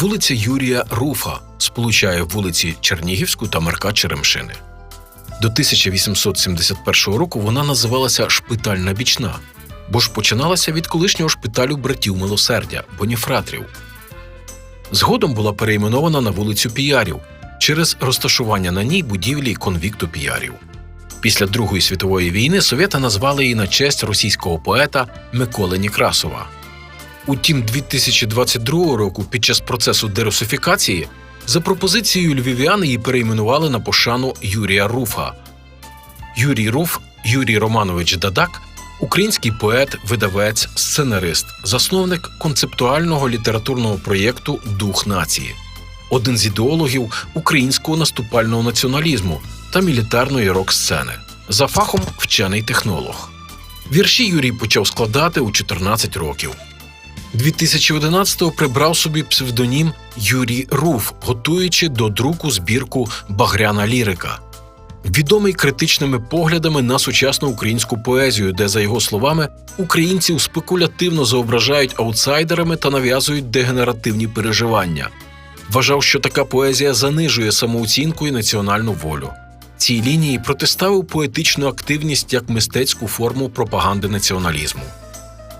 Вулиця Юрія Руфа сполучає вулиці Чернігівську та Марка Черемшини. До 1871 року вона називалася Шпитальна бічна, бо ж починалася від колишнього шпиталю братів милосердя Боніфратрів. Згодом була перейменована на вулицю Піярів через розташування на ній будівлі конвікту Піярів. Після Другої світової війни совєти назвали її на честь російського поета Миколи Некрасова. Утім, 2022 року під час процесу дерусифікації за пропозицією львів'ян її перейменували на пошану Юрія Руфа. Юрій Руф, Юрій Романович Дадак, український поет, видавець, сценарист, засновник концептуального літературного проєкту Дух нації, один з ідеологів українського наступального націоналізму та мілітарної рок-сцени. За фахом вчений технолог. Вірші Юрій почав складати у 14 років. 2011-го прибрав собі псевдонім Юрій Руф, готуючи до друку збірку Багряна лірика. Відомий критичними поглядами на сучасну українську поезію, де, за його словами, українців спекулятивно зображають аутсайдерами та нав'язують дегенеративні переживання. Вважав, що така поезія занижує самооцінку і національну волю. Цій лінії протиставив поетичну активність як мистецьку форму пропаганди націоналізму.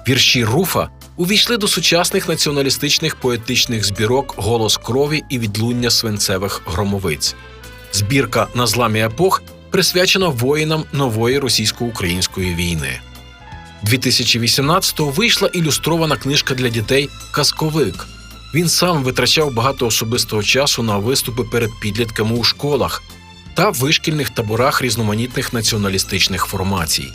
Вірші Руфа увійшли до сучасних націоналістичних поетичних збірок Голос крові і відлуння свинцевих громовиць. Збірка на зламі епох присвячена воїнам нової російсько-української війни. 2018-го вийшла ілюстрована книжка для дітей Казковик. Він сам витрачав багато особистого часу на виступи перед підлітками у школах та вишкільних таборах різноманітних націоналістичних формацій.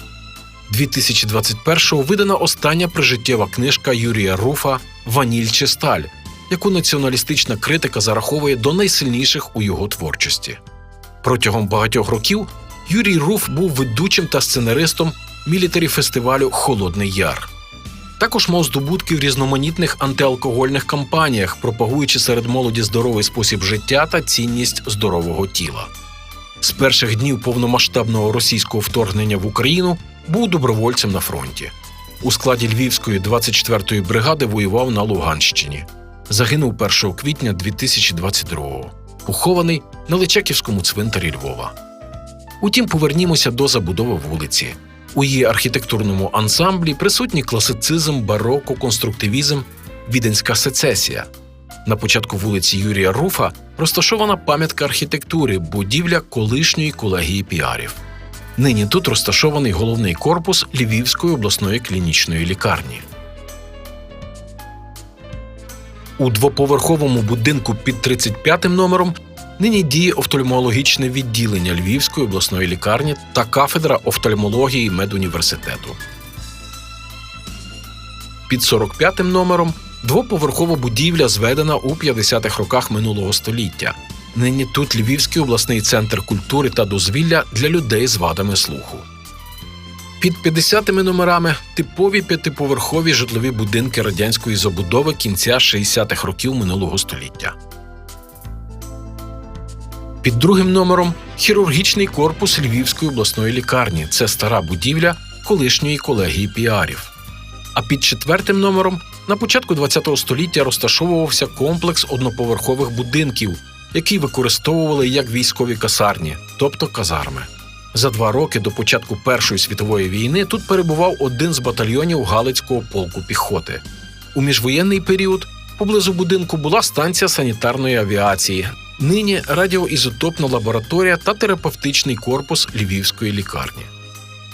2021-го видана остання прижиттєва книжка Юрія Руфа Ваніль чи сталь, яку націоналістична критика зараховує до найсильніших у його творчості. Протягом багатьох років Юрій Руф був ведучим та сценаристом мілітарі фестивалю Холодний Яр. Також мав здобутки в різноманітних антиалкогольних кампаніях, пропагуючи серед молоді здоровий спосіб життя та цінність здорового тіла. З перших днів повномасштабного російського вторгнення в Україну був добровольцем на фронті. У складі Львівської 24-ї бригади воював на Луганщині. Загинув 1 квітня 2022-го, похований на Личаківському цвинтарі Львова. Утім, повернімося до забудови вулиці. У її архітектурному ансамблі присутні класицизм, бароко, конструктивізм, віденська сецесія. На початку вулиці Юрія Руфа розташована пам'ятка архітектури, будівля колишньої колегії піарів. Нині тут розташований головний корпус Львівської обласної клінічної лікарні. У двоповерховому будинку під 35 номером нині діє офтальмологічне відділення Львівської обласної лікарні та кафедра офтальмології медуніверситету. Під 45 номером двоповерхова будівля зведена у 50-х роках минулого століття. Нині тут Львівський обласний центр культури та дозвілля для людей з вадами слуху. Під 50-ми номерами типові п'ятиповерхові житлові будинки радянської забудови кінця 60-х років минулого століття. Під другим номером хірургічний корпус Львівської обласної лікарні. Це стара будівля колишньої колегії піарів. А під четвертим номером на початку ХХ століття розташовувався комплекс одноповерхових будинків, які використовували як військові касарні, тобто казарми. За два роки до початку Першої світової війни тут перебував один з батальйонів Галицького полку піхоти. У міжвоєнний період поблизу будинку була станція санітарної авіації, нині радіоізотопна лабораторія та терапевтичний корпус Львівської лікарні.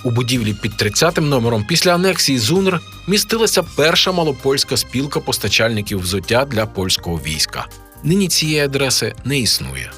У будівлі під 30-м номером після анексії ЗУНР містилася перша малопольська спілка постачальників взуття для польського війська. Нині цієї адреси не існує.